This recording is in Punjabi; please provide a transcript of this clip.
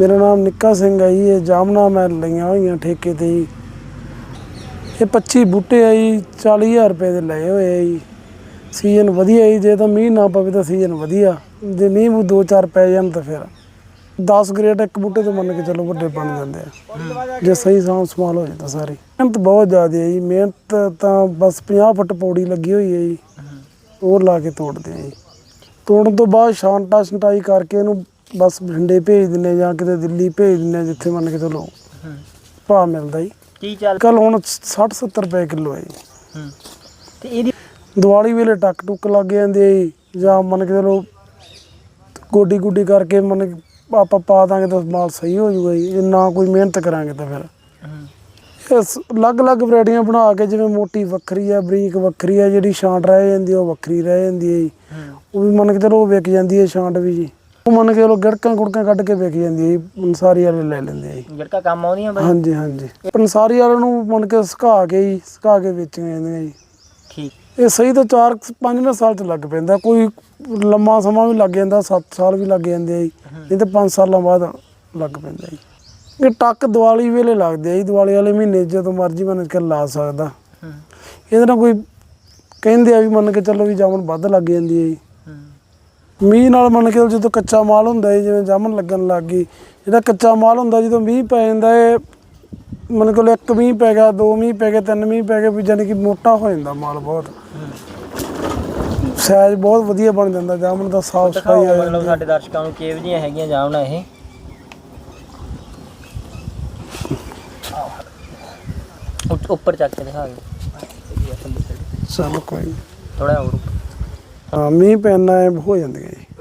ਮੇਰਾ ਨਾਮ ਨਿੱਕਾ ਸਿੰਘ ਹੈ ਜੀ, ਇਹ ਜਾਮਨਾ ਮੈਂ ਲਈਆਂ ਹੋਈਆਂ ਠੇਕੇ ਤੇ ਜੀ। ਇਹ 25 ਬੂਟੇ ਆ ਜੀ 40000 ਰੁਪਏ ਦੇ ਲਏ ਹੋਏ ਆ ਜੀ। ਸੀਜ਼ਨ ਵਧੀਆ ਜੀ, ਜੇ ਤਾਂ ਮੀਂਹ ਨਾ ਪਵੇ ਤਾਂ ਸੀਜ਼ਨ ਵਧੀਆ। ਜੇ ਮੀਂਹ ਮੂੰਹ ਦੋ ਚਾਰ ਪੈ ਜਾਣ ਤਾਂ ਫਿਰ। 10 ਗ੍ਰੇਡ ਇੱਕ ਬੂਟੇ ਤੋਂ ਮੰਨ ਕੇ ਚੱਲੋ ਵੱਡੇ ਬਣ ਜਾਂਦੇ ਆ। ਜੇ ਸਹੀ ਸਾਂਭ ਸੰਭਾਲ ਹੋ ਜਾਂਦਾ ਸਾਰੀ। ਮਿਹਨਤ ਬਹੁਤ ਜ਼ਿਆਦਾ ਹੈ ਜੀ, ਮਿਹਨਤ ਤਾਂ ਬਸ 50 ਫੁੱਟ ਪੌੜੀ ਲੱਗੀ ਹੋਈ ਹੈ ਜੀ। ਉਹ ਲਾ ਕੇ ਤੋੜਦੇ ਆ ਜੀ। ਤੋੜਨ ਤੋਂ ਬਾਅਦ ਛਾਂਟਾ ਛੰਟਾਈ ਕਰਕੇ ਇਹਨੂੰ ਬਸ ਬਠਿੰਡੇ ਭੇਜ ਦਿੰਨੇ ਜਾਂ ਕਿਤੇ ਦਿੱਲੀ ਭੇਜ ਦਿੰਨੇ ਜਿੱਥੇ ਮੰਨ ਕੇ ਚਲੋ ਭਾਅ ਮਿਲਦਾ ਜੀ। ਕੀ ਚੱਲ ਕੱਲ ਹੁਣ 60 70 ਰੁਪਏ ਕਿਲੋ ਹੈ ਜੀ। ਹੂੰ। ਤੇ ਇਹਦੀ ਦੀਵਾਲੀ ਵੇਲੇ ਟੱਕ ਟੁੱਕ ਲੱਗ ਜਾਂਦੇ ਆ ਜੀ ਜਾਂ ਮੰਨ ਕੇ ਚਲੋ ਗੋਡੀ ਗੁੱਡੀ ਕਰਕੇ ਮੰਨ ਕੇ ਆਪਾਂ ਪਾ ਦਾਂਗੇ ਤਾਂ ਮਾਲ ਸਹੀ ਹੋ ਜਾਊਗਾ ਜੀ। ਜੇ ਨਾ ਕੋਈ ਮਿਹਨਤ ਕਰਾਂਗੇ ਤਾਂ ਫਿਰ। ਹੂੰ। ਇਹ ਸ- ਅਲੱਗ-ਅਲੱਗ ਵੈਰਾਈਟੀਆਂ ਬਣਾ ਕੇ ਜਿਵੇਂ ਮੋਟੀ ਵੱਖਰੀ ਆ ਬਰੀਕ ਵੱਖਰੀ ਆ ਜਿਹੜੀ ਛਾਂਟ ਰਹਿ ਜਾਂਦੀ ਆ, ਉਹ ਵੱਖਰੀ ਰਹਿ ਜਾਂਦੀ ਹੈ ਜੀ। ਹੂੰ। ਉਹ ਵੀ ਮੰਨ ਕੇ ਚਲੋ ਉਹ ਵਿਕ ਜਾਂਦੀ ਹੈ ਛਾਂਟ ਵੀ ਜੀ। ਉਹ ਮੰਨ ਕੇ ਚਲੋ ਗੜਕਾਂ ਗੁੜਕਾਂ ਕੱਢ ਕੇ ਵਿਕ ਜਾਂਦੀ ਹੈ ਜੀ ਪੰਸਾਰੀ ਵਾਲੇ ਲੈ ਲੈਂਦੇ ਆ ਜੀ। ਜਿਹੜਾ ਕੰਮ ਆਉਂਦੀਆਂ ਬਾਈ? ਹਾਂਜੀ ਹਾਂਜੀ। ਪੰਸਾਰੀ ਵਾਲੇ ਨੂੰ ਮੰਨ ਕੇ ਸੁਕਾ ਕੇ ਜੀ ਸੁਕਾ ਕੇ ਵੇਚੀਆਂ ਜਾਂਦੀਆਂ ਜੀ। ਠੀਕ। ਇਹ ਸਹੀ ਤਾਂ 4 5 ਸਾਲ ਚ ਲੱਗ ਪੈਂਦਾ ਕੋਈ ਲੰਮਾ ਸਮਾਂ ਵੀ ਲੱਗ ਜਾਂਦਾ 7 ਸਾਲ ਵੀ ਲੱਗ ਜਾਂਦੇ ਆ ਜੀ। ਨਹੀਂ ਤਾਂ 5 ਸਾਲਾਂ ਬਾਅਦ ਲੱਗ ਪੈਂਦਾ ਜੀ। ਇਹ ਟੱਕ ਦੀਵਾਲੀ ਵੇਲੇ ਲੱਗਦੇ ਆ ਜੀ ਦੀਵਾਲੀ ਵਾਲੇ ਮਹੀਨੇ ਜਦੋਂ ਮਰਜ਼ੀ ਮੰਨ ਕੇ ਲਾ ਸਕਦਾ। ਹੂੰ। ਇਹਦੇ ਨਾਲ ਕੋਈ ਕਹਿੰਦੇ ਆ ਵੀ ਮੰਨ ਕੇ ਚੱਲੋ ਵੀ ਜਾਮਨ ਵੱਧ ਲੱਗ ਜਾਂਦੀ ਹੈ ਜੀ। ਮੀਂਹ ਨਾਲ ਮੰਨ ਕੇ ਜਦੋਂ ਕੱਚਾ ਮਾਲ ਹੁੰਦਾ ਹੈ ਜਿਵੇਂ ਜਾਮਨ ਲੱਗਣ ਲੱਗ ਗਈ ਜਿਹੜਾ ਕੱਚਾ ਮਾਲ ਹੁੰਦਾ ਜਦੋਂ ਮੀਂਹ ਪੈ ਜਾਂਦਾ ਹੈ ਮੰਨ ਕੇ ਚੱਲੋ ਇੱਕ ਮੀਂਹ ਪੈ ਗਿਆ ਦੋ ਮੀਂਹ ਪੈ ਗਏ ਤਿੰਨ ਮੀਂਹ ਪੈ ਗਏ ਵੀ ਜਾਨੀ ਕਿ ਮੋਟਾ ਹੋ ਜਾਂਦਾ ਮਾਲ ਬਹੁਤ ਸਾਈਜ਼ ਬਹੁਤ ਵਧੀਆ ਬਣ ਜਾਂਦਾ ਜਾਮਨ ਦਾ ਸਾਫ਼ ਸਫ਼ਾਈ ਆ ਮਤਲਬ ਜਾਂਦੀ ਸਾਡੇ ਦਰਸ਼ਕਾਂ ਨੂੰ ਕਿਹੋ ਜਿਹੀਆਂ ਹੈਗੀਆਂ ਜਾਮਣਾ ਇਹ ਉੱਪਰ ਚੱਕ ਕੇ ਦਿਖਾ ਦਿਓ ਚਲੋ ਕੋਈ। ਥੋੜਾ ਹੋਰ। ਹਾਂ ਮੀਂਹ ਪੈਣਾ ਹੈ ਹੋ ਜਾਂਦੀਆਂ ਜੀ।